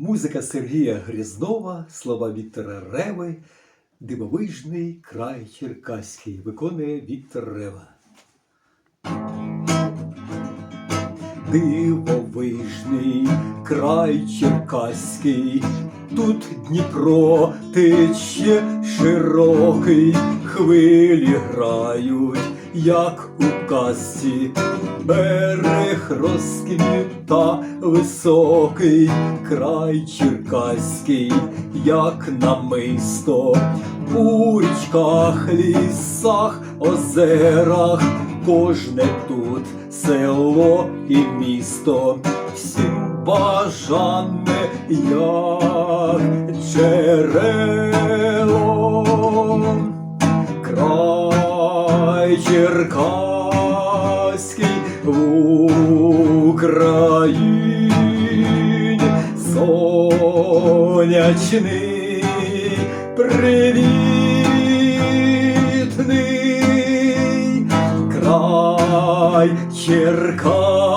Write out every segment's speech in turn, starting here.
Музика Сергія Грязнова, слова Віктора Реви, Дивовижний край Черкаський. Виконує Віктор Рева. Дивовижний край Черкаський, тут Дніпро тече широкий, хвилі грають, як у казці, берег розквіта високий, край Черкаський, як намисто, у річках, лісах, озерах, кожне тут село і місто, всім бажане, як джерело, Черкаський в Україні, сонячний, привітний край Черкаський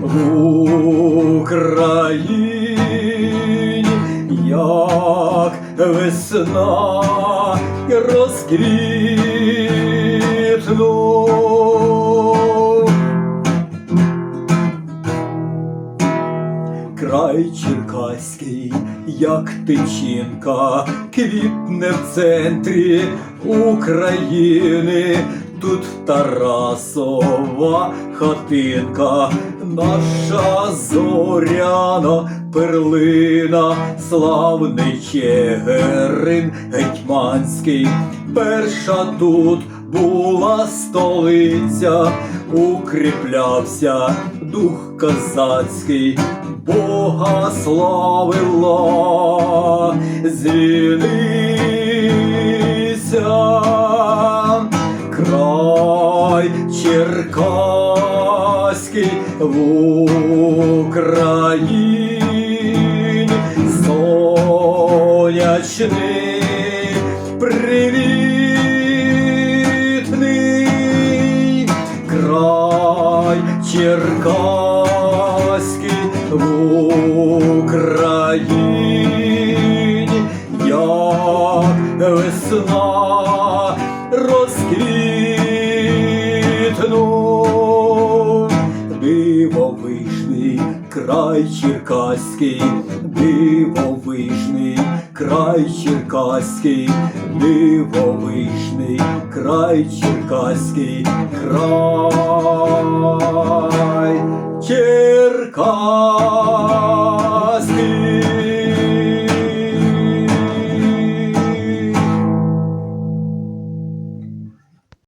в Україні, як весна розквітнув. Край Черкаський, як тичинка, квітне в центрі України. Тут Тарасова хатинка, наша зоряна перлина, славний Чигирин гетьманський. Перша тут була столиця, укріплявся дух козацький, Бога славила, звінися, край Черкаський в Україні, сонячний, Черкаський в Україні, як весна розквітнув. Дивовижний край Черкаський, дивовижний край Черкаський, дивовижний край Черкаський, край Черкаський.